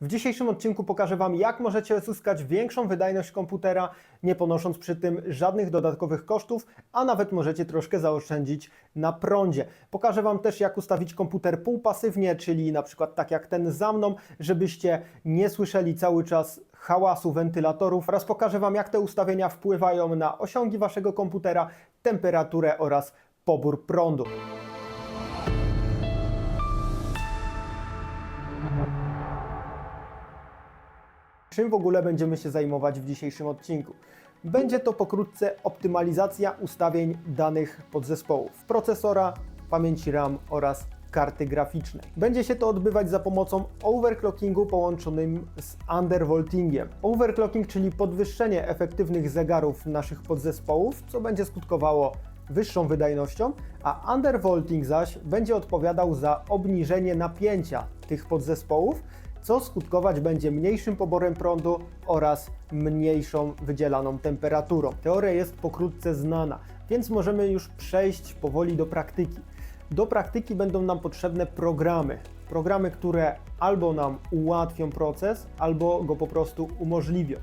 W dzisiejszym odcinku pokażę Wam, jak możecie uzyskać większą wydajność komputera, nie ponosząc przy tym żadnych dodatkowych kosztów, a nawet możecie troszkę zaoszczędzić na prądzie. Pokażę Wam też, jak ustawić komputer półpasywnie, czyli na przykład tak jak ten za mną, żebyście nie słyszeli cały czas hałasu wentylatorów oraz pokażę Wam, jak te ustawienia wpływają na osiągi Waszego komputera, temperaturę oraz pobór prądu. Czym w ogóle będziemy się zajmować w dzisiejszym odcinku? Będzie to pokrótce optymalizacja ustawień danych podzespołów procesora, pamięci RAM oraz karty graficznej. Będzie się to odbywać za pomocą overclockingu połączonym z undervoltingiem. Overclocking, czyli podwyższenie efektywnych zegarów naszych podzespołów, co będzie skutkowało wyższą wydajnością, a undervolting zaś będzie odpowiadał za obniżenie napięcia tych podzespołów, co skutkować będzie mniejszym poborem prądu oraz mniejszą wydzielaną temperaturą. Teoria jest pokrótce znana, więc możemy już przejść powoli do praktyki. Do praktyki będą nam potrzebne programy. Programy, które albo nam ułatwią proces, albo go po prostu umożliwią.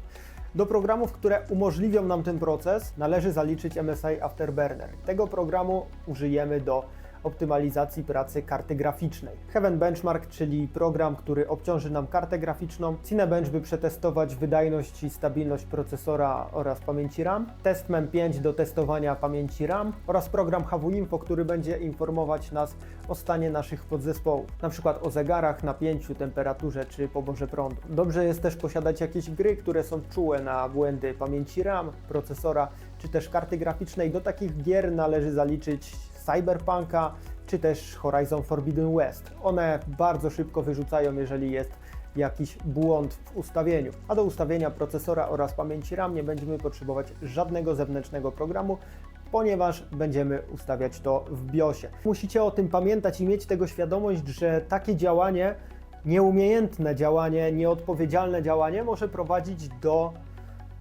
Do programów, które umożliwią nam ten proces, należy zaliczyć MSI Afterburner. Tego programu użyjemy do optymalizacji pracy karty graficznej. Heaven Benchmark, czyli program, który obciąży nam kartę graficzną. Cinebench, by przetestować wydajność i stabilność procesora oraz pamięci RAM. Testman 5 do testowania pamięci RAM oraz program HWINFO, który będzie informować nas o stanie naszych podzespołów, przykład o zegarach, napięciu, temperaturze czy poborze prądu. Dobrze jest też posiadać jakieś gry, które są czułe na błędy pamięci RAM, procesora czy też karty graficznej. Do takich gier należy zaliczyć Cyberpunka czy też Horizon Forbidden West. One bardzo szybko wyrzucają, jeżeli jest jakiś błąd w ustawieniu. A do ustawienia procesora oraz pamięci RAM nie będziemy potrzebować żadnego zewnętrznego programu, ponieważ będziemy ustawiać to w BIOSie. Musicie o tym pamiętać i mieć tego świadomość, że takie działanie, nieumiejętne działanie, nieodpowiedzialne działanie może prowadzić do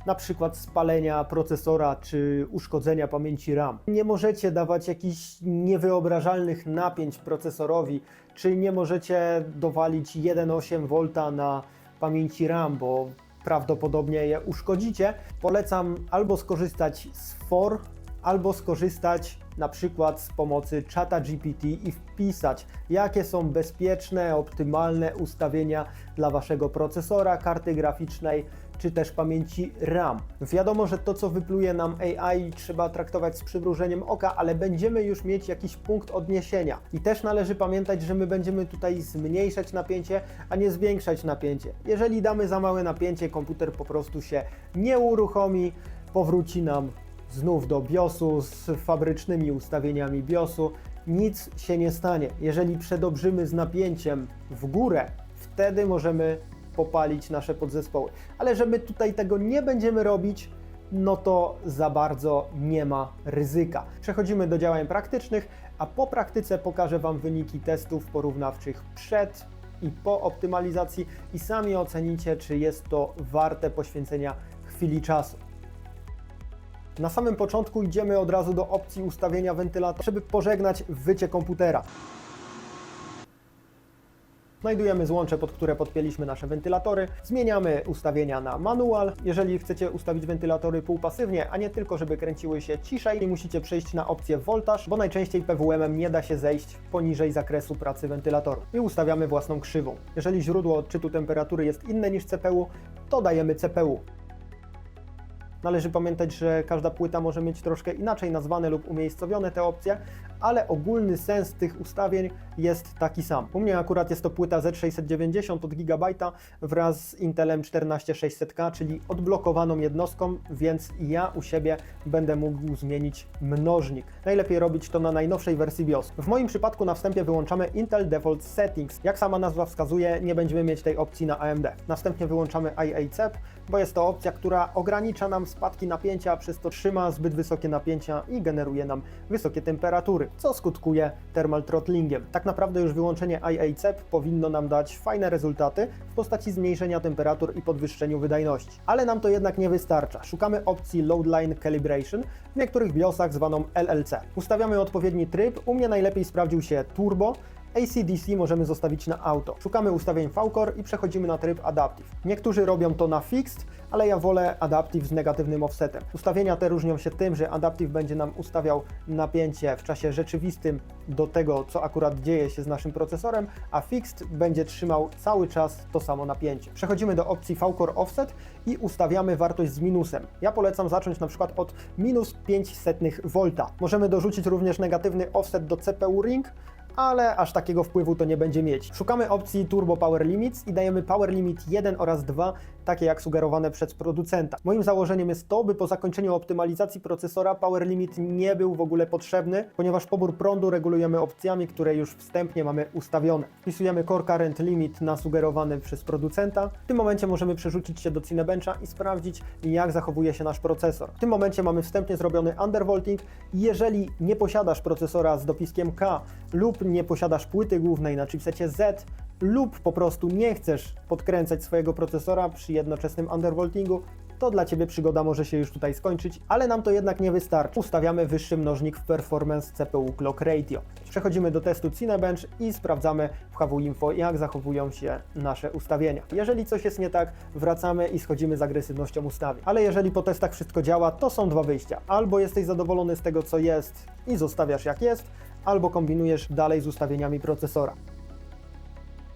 na przykład spalenia procesora czy uszkodzenia pamięci RAM. Nie możecie dawać jakichś niewyobrażalnych napięć procesorowi, czy nie możecie dowalić 1,8 V na pamięci RAM, bo prawdopodobnie je uszkodzicie. Polecam albo skorzystać z FOR, albo skorzystać na przykład z pomocy czata GPT i wpisać, jakie są bezpieczne, optymalne ustawienia dla Waszego procesora, karty graficznej, czy też pamięci RAM. Wiadomo, że to, co wypluje nam AI, trzeba traktować z przymrużeniem oka, ale będziemy już mieć jakiś punkt odniesienia. I też należy pamiętać, że my będziemy tutaj zmniejszać napięcie, a nie zwiększać napięcie. Jeżeli damy za małe napięcie, komputer po prostu się nie uruchomi, powróci nam znów do BIOSu z fabrycznymi ustawieniami BIOSu. Nic się nie stanie. Jeżeli przedobrzymy z napięciem w górę, wtedy możemy popalić nasze podzespoły. Ale że my tutaj tego nie będziemy robić, no to za bardzo nie ma ryzyka. Przechodzimy do działań praktycznych, a po praktyce pokażę Wam wyniki testów porównawczych przed i po optymalizacji i sami ocenicie, czy jest to warte poświęcenia chwili czasu. Na samym początku idziemy od razu do opcji ustawienia wentylatora, żeby pożegnać wycie komputera. Znajdujemy złącze, pod które podpięliśmy nasze wentylatory. Zmieniamy ustawienia na manual. Jeżeli chcecie ustawić wentylatory półpasywnie, a nie tylko, żeby kręciły się ciszej, musicie przejść na opcję voltage, bo najczęściej PWM-em nie da się zejść poniżej zakresu pracy wentylatorów. I ustawiamy własną krzywą. Jeżeli źródło odczytu temperatury jest inne niż CPU, to dajemy CPU. Należy pamiętać, że każda płyta może mieć troszkę inaczej nazwane lub umiejscowione te opcje, ale ogólny sens tych ustawień jest taki sam. U mnie akurat jest to płyta Z690 od Gigabajta wraz z Intelem 14600K, czyli odblokowaną jednostką, więc ja u siebie będę mógł zmienić mnożnik. Najlepiej robić to na najnowszej wersji BIOS. W moim przypadku na wstępie wyłączamy Intel Default Settings. Jak sama nazwa wskazuje, nie będziemy mieć tej opcji na AMD. Następnie wyłączamy IACEP, bo jest to opcja, która ogranicza nam spadki napięcia, przez to trzyma zbyt wysokie napięcia i generuje nam wysokie temperatury, co skutkuje thermal throttlingiem. Tak naprawdę już wyłączenie IACEP powinno nam dać fajne rezultaty w postaci zmniejszenia temperatur i podwyższeniu wydajności. Ale nam to jednak nie wystarcza. Szukamy opcji Load Line Calibration, w niektórych BIOSach zwaną LLC. Ustawiamy odpowiedni tryb, u mnie najlepiej sprawdził się turbo, AC-DC możemy zostawić na auto. Szukamy ustawień V-Core i przechodzimy na tryb Adaptive. Niektórzy robią to na Fixed, ale ja wolę Adaptive z negatywnym offsetem. Ustawienia te różnią się tym, że Adaptive będzie nam ustawiał napięcie w czasie rzeczywistym do tego, co akurat dzieje się z naszym procesorem, a Fixed będzie trzymał cały czas to samo napięcie. Przechodzimy do opcji V-Core Offset i ustawiamy wartość z minusem. Ja polecam zacząć na przykład od minus 500 V. Możemy dorzucić również negatywny offset do CPU Ring, ale aż takiego wpływu to nie będzie mieć. Szukamy opcji Turbo Power Limits i dajemy Power Limit 1 oraz 2, takie jak sugerowane przez producenta. Moim założeniem jest to, by po zakończeniu optymalizacji procesora Power Limit nie był w ogóle potrzebny, ponieważ pobór prądu regulujemy opcjami, które już wstępnie mamy ustawione. Wpisujemy Core Current Limit na sugerowany przez producenta. W tym momencie możemy przerzucić się do Cinebencha i sprawdzić, jak zachowuje się nasz procesor. W tym momencie mamy wstępnie zrobiony undervolting. Jeżeli nie posiadasz procesora z dopiskiem K lub nie posiadasz płyty głównej na chipsecie Z lub po prostu nie chcesz podkręcać swojego procesora przy jednoczesnym undervoltingu, to dla Ciebie przygoda może się już tutaj skończyć, ale nam to jednak nie wystarczy. Ustawiamy wyższy mnożnik w performance CPU Clock Ratio. Przechodzimy do testu Cinebench i sprawdzamy w HW Info, jak zachowują się nasze ustawienia. Jeżeli coś jest nie tak, wracamy i schodzimy z agresywnością ustawień. Ale jeżeli po testach wszystko działa, to są dwa wyjścia. Albo jesteś zadowolony z tego, co jest i zostawiasz jak jest, albo kombinujesz dalej z ustawieniami procesora.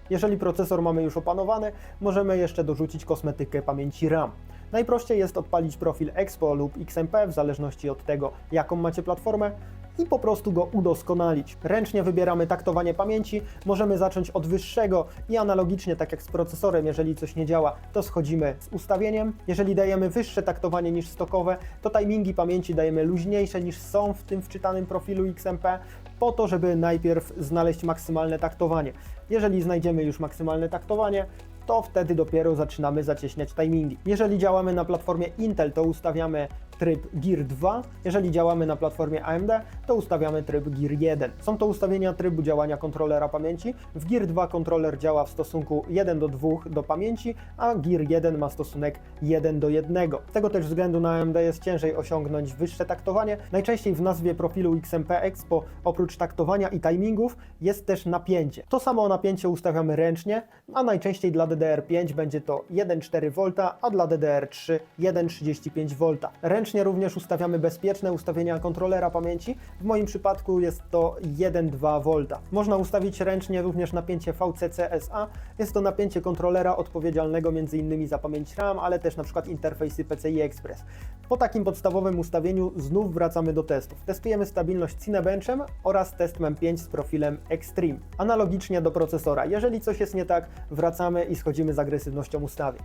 Jeżeli procesor mamy już opanowany, możemy jeszcze dorzucić kosmetykę pamięci RAM. Najprościej jest odpalić profil Expo lub XMP w zależności od tego, jaką macie platformę i po prostu go udoskonalić. Ręcznie wybieramy taktowanie pamięci, możemy zacząć od wyższego i analogicznie tak jak z procesorem, jeżeli coś nie działa, to schodzimy z ustawieniem. Jeżeli dajemy wyższe taktowanie niż stokowe, to timingi pamięci dajemy luźniejsze niż są w tym wczytanym profilu XMP, po to, żeby najpierw znaleźć maksymalne taktowanie. Jeżeli znajdziemy już maksymalne taktowanie, to wtedy dopiero zaczynamy zacieśniać timingi. Jeżeli działamy na platformie Intel, to ustawiamy tryb Gear 2. Jeżeli działamy na platformie AMD, to ustawiamy tryb Gear 1. Są to ustawienia trybu działania kontrolera pamięci. W Gear 2 kontroler działa w stosunku 1 do 2 do pamięci, a Gear 1 ma stosunek 1 do 1. Z tego też względu na AMD jest ciężej osiągnąć wyższe taktowanie. Najczęściej w nazwie profilu XMP Expo oprócz taktowania i timingów jest też napięcie. To samo napięcie ustawiamy ręcznie, a najczęściej dla DDR5 będzie to 1,4 V, a dla DDR3 1,35 V. Ręcznie również ustawiamy bezpieczne ustawienia kontrolera pamięci. W moim przypadku jest to 1,2 V. Można ustawić ręcznie również napięcie VCC-SA. Jest to napięcie kontrolera odpowiedzialnego m.in. za pamięć RAM, ale też przykład interfejsy PCI Express. Po takim podstawowym ustawieniu znów wracamy do testów. Testujemy stabilność Cinebenchem oraz test MEM5 z profilem Extreme. Analogicznie do procesora. Jeżeli coś jest nie tak, wracamy i schodzimy z agresywnością ustawień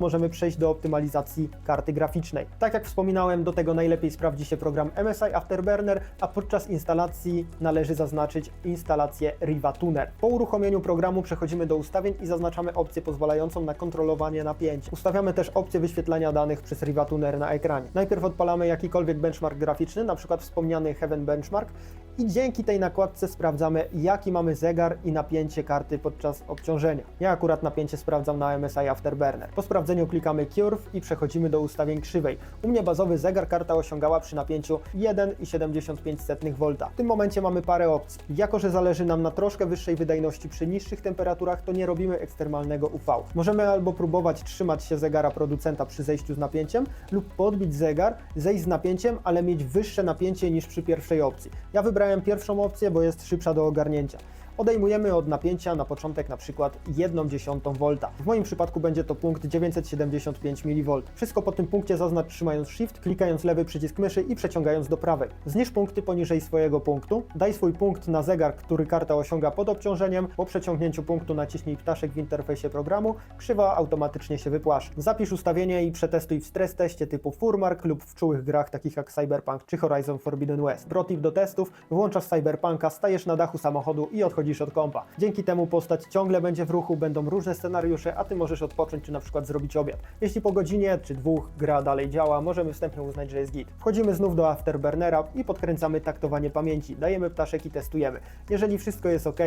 możemy przejść do optymalizacji karty graficznej. Tak jak wspominałem, do tego najlepiej sprawdzi się program MSI Afterburner, a podczas instalacji należy zaznaczyć instalację Riva Tuner. Po uruchomieniu programu przechodzimy do ustawień i zaznaczamy opcję pozwalającą na kontrolowanie napięcia. Ustawiamy też opcję wyświetlania danych przez Riva Tuner na ekranie. Najpierw odpalamy jakikolwiek benchmark graficzny, na przykład wspomniany Heaven Benchmark i dzięki tej nakładce sprawdzamy jaki mamy zegar i napięcie karty podczas obciążenia. Ja akurat napięcie sprawdzam na MSI Afterburner. Po sprawdzeniu klikamy Curve i przechodzimy do ustawień krzywej. U mnie bazowy zegar karta osiągała przy napięciu 1,75 V. W tym momencie mamy parę opcji. Jako, że zależy nam na troszkę wyższej wydajności przy niższych temperaturach, to nie robimy ekstremalnego UV. Możemy albo próbować trzymać się zegara producenta przy zejściu z napięciem lub podbić zegar, zejść z napięciem, ale mieć wyższe napięcie niż przy pierwszej opcji. Ja wybrałem pierwszą opcję, bo jest szybsza do ogarnięcia odejmujemy od napięcia na początek na przykład 1,1 V. W moim przypadku będzie to punkt 975 mV. Wszystko po tym punkcie zaznacz trzymając Shift, klikając lewy przycisk myszy i przeciągając do prawej. Zniż punkty poniżej swojego punktu. Daj swój punkt na zegar, który karta osiąga pod obciążeniem. Po przeciągnięciu punktu naciśnij ptaszek w interfejsie programu. Krzywa automatycznie się wypłaszy. Zapisz ustawienie i przetestuj w stres teście typu Furmark lub w czułych grach takich jak Cyberpunk czy Horizon Forbidden West. Protip do testów. Włączasz Cyberpunka, stajesz na dachu samochodu i odchodzisz od kompa. Dzięki temu postać ciągle będzie w ruchu, będą różne scenariusze, a ty możesz odpocząć czy na przykład zrobić obiad. Jeśli po godzinie czy dwóch gra dalej działa, możemy wstępnie uznać, że jest git. Wchodzimy znów do Afterburnera i podkręcamy taktowanie pamięci. Dajemy ptaszek i testujemy. Jeżeli wszystko jest ok,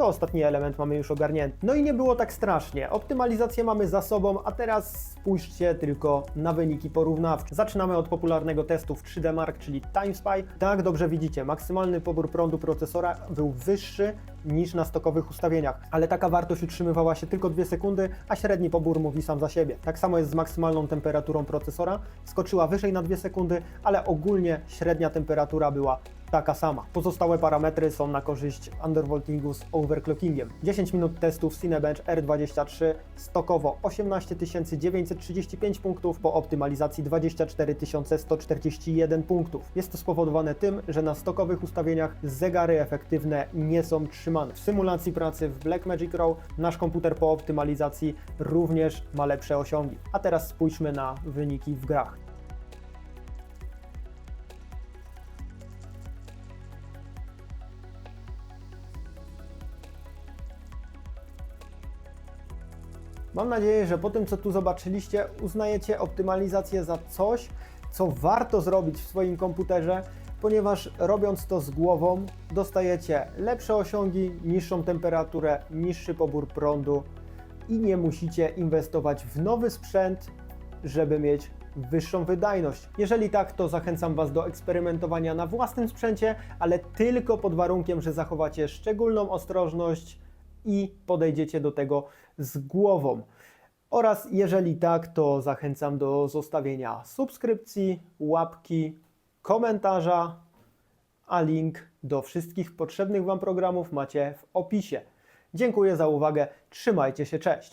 to ostatni element mamy już ogarnięty. No i nie było tak strasznie. Optymalizację mamy za sobą, a teraz spójrzcie tylko na wyniki porównawcze. Zaczynamy od popularnego testu w 3D Mark, czyli TimeSpy. Tak dobrze widzicie, maksymalny pobór prądu procesora był wyższy niż na stokowych ustawieniach, ale taka wartość utrzymywała się tylko 2 sekundy, a średni pobór mówi sam za siebie. Tak samo jest z maksymalną temperaturą procesora, skoczyła wyżej na 2 sekundy, ale ogólnie średnia temperatura była taka sama. Pozostałe parametry są na korzyść undervoltingu z overclockingiem. 10 minut testów Cinebench R23 stokowo 18 935 punktów, po optymalizacji 24 141 punktów. Jest to spowodowane tym, że na stokowych ustawieniach zegary efektywne nie są trzymane. W symulacji pracy w Blackmagic Raw nasz komputer po optymalizacji również ma lepsze osiągi. A teraz spójrzmy na wyniki w grach. Mam nadzieję, że po tym, co tu zobaczyliście, uznajecie optymalizację za coś, co warto zrobić w swoim komputerze, ponieważ robiąc to z głową, dostajecie lepsze osiągi, niższą temperaturę, niższy pobór prądu i nie musicie inwestować w nowy sprzęt, żeby mieć wyższą wydajność. Jeżeli tak, to zachęcam Was do eksperymentowania na własnym sprzęcie, ale tylko pod warunkiem, że zachowacie szczególną ostrożność i podejdziecie do tego z głową. Oraz jeżeli tak, to zachęcam do zostawienia subskrypcji, łapki, komentarza, a link do wszystkich potrzebnych Wam programów macie w opisie. Dziękuję za uwagę, trzymajcie się, cześć!